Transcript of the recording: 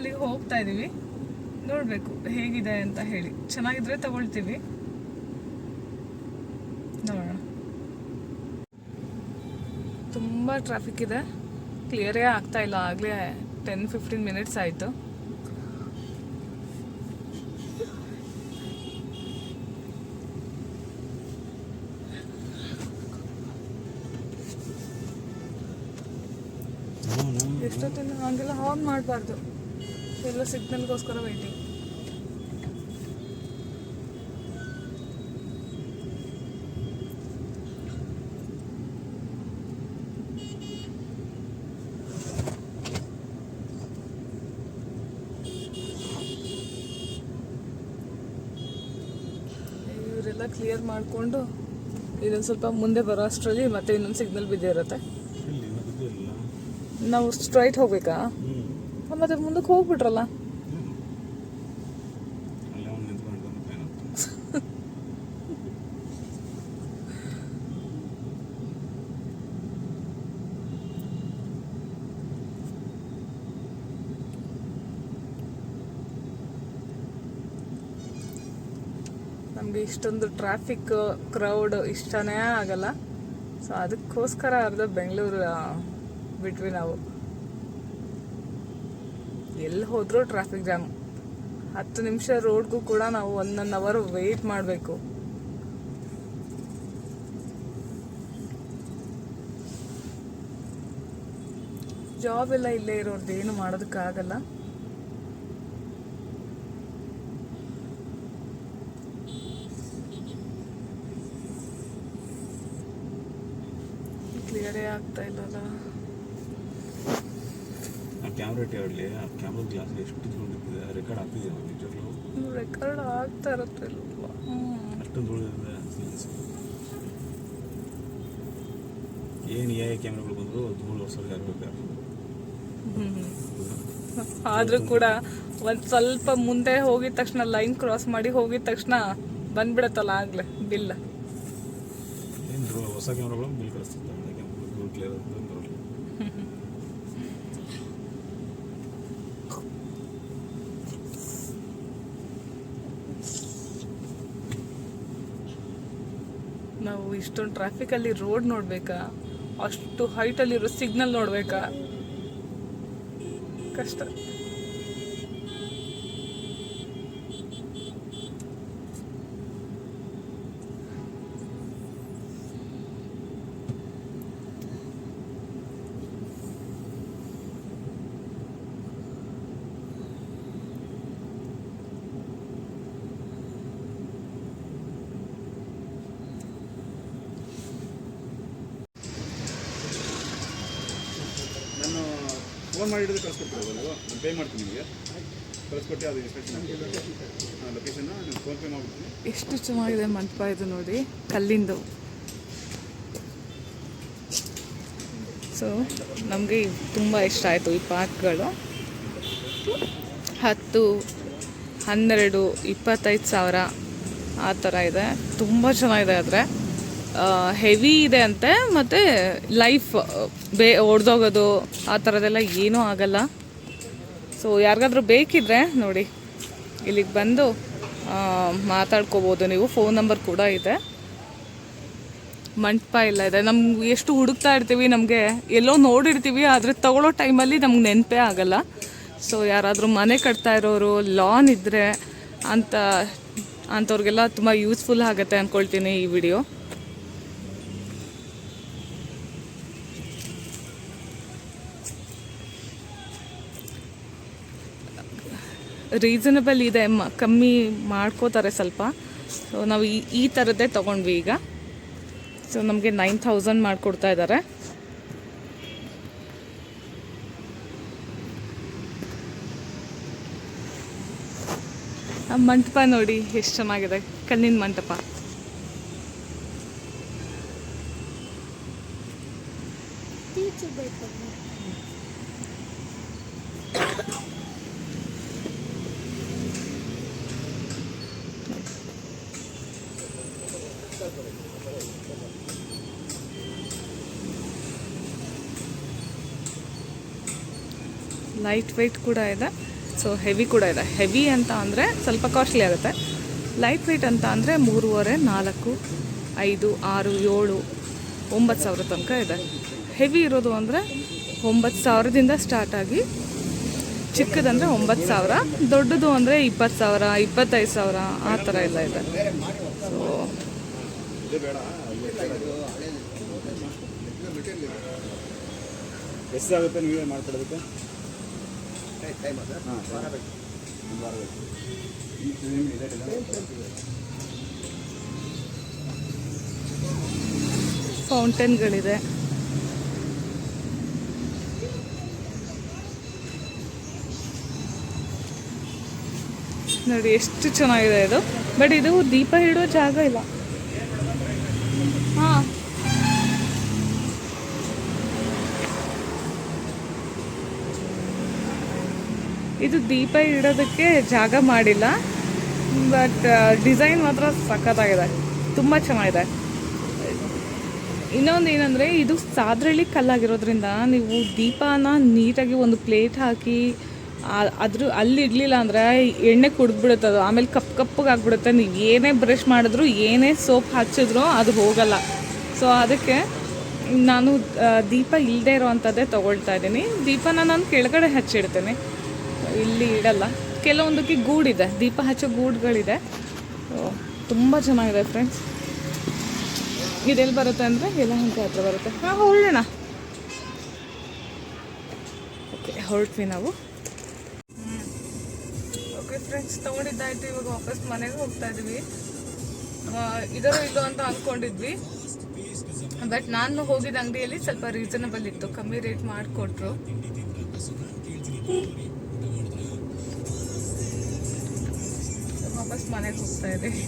ಅಲ್ಲಿಗೆ ಹೋಗ್ತಾ ಇದೀವಿ. ನೋಡಬೇಕು ಹೇಗಿದೆ ಅಂತ ಹೇಳಿ. ಚೆನ್ನಾಗಿದ್ರೆ ತಗೊಳ್ತೀವಿ. ನೋಡೋಣ. ತುಂಬ ಟ್ರಾಫಿಕ್ ಇದೆ. ಕ್ಲಿಯರೇ ಆಗ್ತಾ ಇಲ್ಲ. ಆಗಲೇ ಟೆನ್ ಫಿಫ್ಟೀನ್ ಮಿನಿಟ್ಸ್ ಆಯಿತು. ಎಷ್ಟೊತ್ತಿನ ಹಂಗೆಲ್ಲ ಹಾಂಗ್ ಮಾಡಬಾರ್ದು. ಎಲ್ಲ ಸಿಗ್ನಲ್ಗೋಸ್ಕರ ವೆಯ್ಟಿಂಗ್ ಇವರೆಲ್ಲ ಕ್ಲಿಯರ್ ಮಾಡಿಕೊಂಡು ಇದೊಂದು ಸ್ವಲ್ಪ ಮುಂದೆ ಬರೋ ಅಷ್ಟರಲ್ಲಿ ಮತ್ತೆ ಇನ್ನೊಂದು ಸಿಗ್ನಲ್ ಬಿದ್ದಿರುತ್ತೆ. ನಾವು ಸ್ಟ್ರೈಟ್ ಹೋಗ್ಬೇಕಾ? ಮತ್ತೆ ಮುಂದಕ್ಕೆ ಹೋಗ್ಬಿಟ್ರಲ್ಲ? ನಮಗೆ ಇಷ್ಟೊಂದು ಟ್ರಾಫಿಕ್ ಕ್ರೌಡ್ ಇಷ್ಟನೇ ಆಗಲ್ಲ. ಸೊ ಅದಕ್ಕೋಸ್ಕರ ಅರ್ಧ ಬೆಂಗಳೂರು ಬಿಟ್ವಿ ನಾವು. ಎಲ್ಲಿ ಹೋದರೂ ಟ್ರಾಫಿಕ್ ಜಾಮ್ ಹತ್ತು ನಿಮಿಷ ರೋಡ್ಗೂ ಕೂಡ ನಾವು ಒನ್ ಒನ್ ಅವರ್ ವೆಯ್ಟ್ ಮಾಡಬೇಕು. ಜಾಬ್ ಎಲ್ಲ ಇಲ್ಲೇ ಇರೋರ್ದು ಏನು ಮಾಡೋದಕ್ಕಾಗಲ್ಲ. ಕ್ಲಿಯರೇ ಆಗ್ತಾ ಇಲ್ಲಲ್ಲ. ಕ್ಯಾಮ್ರಾ ಇರಲಿ ಆ ಕ್ಯಾಮ್ರಾ ಗ್ಲಾಸ್ ಎಷ್ಟು ಧೂಳಿದೆ ರೆಕಾರ್ಡ್ ಆಗ್ತಿದೆ ನಿಜವಾಗ್ಲೂ? ರೆಕಾರ್ಡ್ ಆಗ್ತಾ ಇರುತ್ತೆ ಅಷ್ಟು ಅಷ್ಟೊಂದು ಸೀನ್ಸ್ ಏನು ಎ ಕ್ಯಾಮ್ರಾಗಳು ಬಂದರೂ ಧೂಳು ವರ್ಷಕ್ಕೆ ಹ್ಮ್. ಆದರೂ ಕೂಡ ಒಂದು ಸ್ವಲ್ಪ ಮುಂದೆ ಹೋಗಿದ ತಕ್ಷಣ ಲೈನ್ ಕ್ರಾಸ್ ಮಾಡಿ ಹೋಗಿದ ತಕ್ಷಣ ಬಂದ್ಬಿಡತ್ತಲ್ಲ ಆಗ್ಲೇ ಬಿಲ್ ಏನು ಹೊಸ ಕ್ಯಾಮ್ರಾಗಳು ಬಿಲ್ ಕಳಿಸ್ತಿದ್ದೆ ಧೂಳು ಕ್ಲಿಯರ್ ಬರಲಿ ನಾವು ಇಷ್ಟೊಂದು ಟ್ರಾಫಿಕ್ ಅಲ್ಲಿ ರೋಡ್ ನೋಡ್ಬೇಕಾ? ಅಷ್ಟು ಹೈಟ್ ಅಲ್ಲಿ ಇರೋ ಸಿಗ್ನಲ್ ನೋಡ್ಬೇಕಾ? ಕಷ್ಟ ನಾನು ಫೋನ್ ಮಾಡಿ ಹಿಡಿದು ನೀವು ನಾನು ಪೇ ಮಾಡ್ತೀನಿ ನಿಮಗೆ. ಕಳಿಸ್ಕೊಟ್ಟು, ಅದು ಇನ್ಸ್ಟ್ರಕ್ಷನ್ ಲೊಕೇಶನ್ ನಾನು ಫೋನ್ ಪೇ ಮಾಡ್ಬಿಡ್ತೀನಿ. ಎಷ್ಟು ಚೆನ್ನಾಗಿದೆ ಮಂಟಪ ಇದು ನೋಡಿ, ಕಲ್ಲಿಂದು. ಸೊ ನಮಗೆ ತುಂಬ ಇಷ್ಟ ಆಯಿತು ಈ ಪಾರ್ಕ್ಗಳು. ಹತ್ತು, ಹನ್ನೆರಡು, ಇಪ್ಪತ್ತೈದು ಸಾವಿರ ಆ ಥರ ಇದೆ. ತುಂಬ ಚೆನ್ನಾಗಿದೆ ಆದರೆ. ಹೆವಿ ಇದೆ ಅಂತೆ, ಮತ್ತು ಲೈಫ್ ಬೇ ಒಡೆದೋಗೋದು ಆ ಥರದ್ದೆಲ್ಲ ಏನೂ ಆಗಲ್ಲ. ಸೊ ಯಾರಿಗಾದ್ರೂ ಬೇಕಿದ್ರೆ ನೋಡಿ, ಇಲ್ಲಿಗೆ ಬಂದು ಮಾತಾಡ್ಕೋಬೋದು ನೀವು. ಫೋನ್ ನಂಬರ್ ಕೂಡ ಇದೆ. ಮಂಟಪ ಎಲ್ಲ ಇದೆ. ನಮ್ಗೆ ಎಷ್ಟು ಹುಡುಕ್ತಾ ಇರ್ತೀವಿ ನಮಗೆ, ಎಲ್ಲೋ ನೋಡಿರ್ತೀವಿ, ಆದರೆ ತಗೊಳ್ಳೋ ಟೈಮಲ್ಲಿ ನಮ್ಗೆ ನೆನಪೇ ಆಗಲ್ಲ. ಸೊ ಯಾರಾದರೂ ಮನೆ ಕಟ್ತಾ ಇರೋರು ಲಾನ್ ಇದ್ದರೆ ಅಂತ, ಅಂಥವ್ರಿಗೆಲ್ಲ ತುಂಬ ಯೂಸ್ಫುಲ್ ಆಗುತ್ತೆ ಅಂದ್ಕೊಳ್ತೀನಿ ಈ ವಿಡಿಯೋ ರೀಸನಬಲ್ ಇದೆ, ಮ, ಕಮ್ಮಿ ಮಾಡ್ಕೋತಾರೆ ಸ್ವಲ್ಪ. ಸೊ ನಾವು ಈ ಈ ಥರದ್ದೇ ತೊಗೊಂಡ್ವಿ ಈಗ. ಸೊ ನಮಗೆ ನೈನ್ ಥೌಸಂಡ್ ಮಾಡಿಕೊಡ್ತಾ ಇದ್ದಾರೆ ಮಂಟಪ ನೋಡಿ ಎಷ್ಟು ಚೆನ್ನಾಗಿದೆ, ಕಣ್ಣಿನ ಮಂಟಪ. ಲೈಟ್ ವೆಯ್ಟ್ ಕೂಡ ಇದೆ. ಸೊ ಹೆವಿ ಕೂಡ ಇದೆ. ಹೆವಿ ಅಂತ ಅಂದರೆ ಸ್ವಲ್ಪ ಕಾಸ್ಟ್ಲಿ ಆಗುತ್ತೆ. ಲೈಟ್ ವೆಯ್ಟ್ ಅಂತ ಅಂದರೆ ಮೂರುವರೆ, ನಾಲ್ಕು, ಐದು, ಆರು, ಏಳು, ಒಂಬತ್ತು ಸಾವಿರ ತನಕ ಇದೆ. ಹೆವಿ ಇರೋದು ಅಂದರೆ ಒಂಬತ್ತು ಸಾವಿರದಿಂದ ಸ್ಟಾರ್ಟ್ ಆಗಿ ಚಿಕ್ಕದಂದರೆ ಒಂಬತ್ತು ಸಾವಿರ, ದೊಡ್ಡದು ಅಂದರೆ ಇಪ್ಪತ್ತು ಸಾವಿರ, ಇಪ್ಪತ್ತೈದು ಸಾವಿರ ಆ ಥರ ಎಲ್ಲ ಇದೆ. ಸೊ ಎಷ್ಟಾಗುತ್ತೆ ನೀವೇ ಮಾಡ್ಕೊಡೋದಕ್ಕೆ ಫೌಂಟೇನ್ಗಳಿದೆ. ನೋಡಿ ಎಷ್ಟು ಚೆನ್ನಾಗಿದೆ ಇದು. ಬಟ್ ಇದು ದೀಪ ಇಡೋ ಜಾಗ ಇಲ್ಲ. ಹಾಂ. ಇದು ದೀಪ ಇಡೋದಕ್ಕೆ ಜಾಗ ಮಾಡಿಲ್ಲ ಬಟ್ ಡಿಸೈನ್ ಮಾತ್ರ ಸಖತ್ತಾಗಿದೆ. ತುಂಬ ಚೆನ್ನಾಗಿದೆ. ಇನ್ನೊಂದು ಏನಂದರೆ, ಇದು ಸಾದ್ರಳ್ಳಿ ಕಲ್ಲಾಗಿರೋದ್ರಿಂದ ನೀವು ದೀಪನ ನೀಟಾಗಿ ಒಂದು ಪ್ಲೇಟ್ ಹಾಕಿ ಅದ್ರ, ಅಲ್ಲಿ ಇಡಲಿಲ್ಲ ಅಂದರೆ ಎಣ್ಣೆ ಕುಡಿದ್ಬಿಡುತ್ತೆ ಅದು. ಆಮೇಲೆ ಕಪ್ ಕಪ್ಪಗೆ ಆಗ್ಬಿಡುತ್ತೆ. ನೀವು ಏನೇ ಬ್ರಷ್ ಮಾಡಿದ್ರು, ಏನೇ ಸೋಪ್ ಹಚ್ಚಿದ್ರು ಅದು ಹೋಗಲ್ಲ. ಸೊ ಅದಕ್ಕೆ ನಾನು ದೀಪ ಇಲ್ಲದೆ ಇರೋವಂಥದ್ದೇ ತೊಗೊಳ್ತಾ ಇದ್ದೀನಿ. ದೀಪನ ನಾನು ಕೆಳಗಡೆ ಹಚ್ಚಿಡ್ತೀನಿ. ಇಲ್ಲಿ ಇಡಲ್ಲ. ಕೆಲವೊಂದಕ್ಕೆ ಗೂಡಿದೆ. ದೀಪ ಹಚ್ಚೋ ಗೂಡುಗಳಿದೆ. ತುಂಬ ಚೆನ್ನಾಗಿದೆ ಫ್ರೆಂಡ್ಸ್ ಇದೆಲ್ಲಿ ಬರುತ್ತೆ ಅಂದರೆ ಯಲಹಂಕ ಹತ್ರ ಬರುತ್ತೆ. ಹಾಂ, ಹೊರಡೋಣ. ಓಕೆ, ಹೊರಟ್ವಿ ನಾವು. ಓಕೆ ಫ್ರೆಂಡ್ಸ್ ತಗೊಂಡಿದ್ದಾಯಿತು. ಇವಾಗ ವಾಪಸ್ ಮನೆಗೆ ಹೋಗ್ತಾ ಇದ್ವಿ. ಇದರ ಇಲ್ಲೋ ಅಂತ ಅಂದ್ಕೊಂಡಿದ್ವಿ ಬಟ್ ನಾನು ಹೋಗಿದ್ದ ಅಂಗಡಿಯಲ್ಲಿ ಸ್ವಲ್ಪ ರೀಸನಬಲ್ ಇತ್ತು. ಕಮ್ಮಿ ರೇಟ್ ಮಾಡಿಕೊಟ್ರು. ವಾಪಸ್ ಮನೆಗೆ ಹೋಗ್ತಾ ಇದ್ದೀವಿ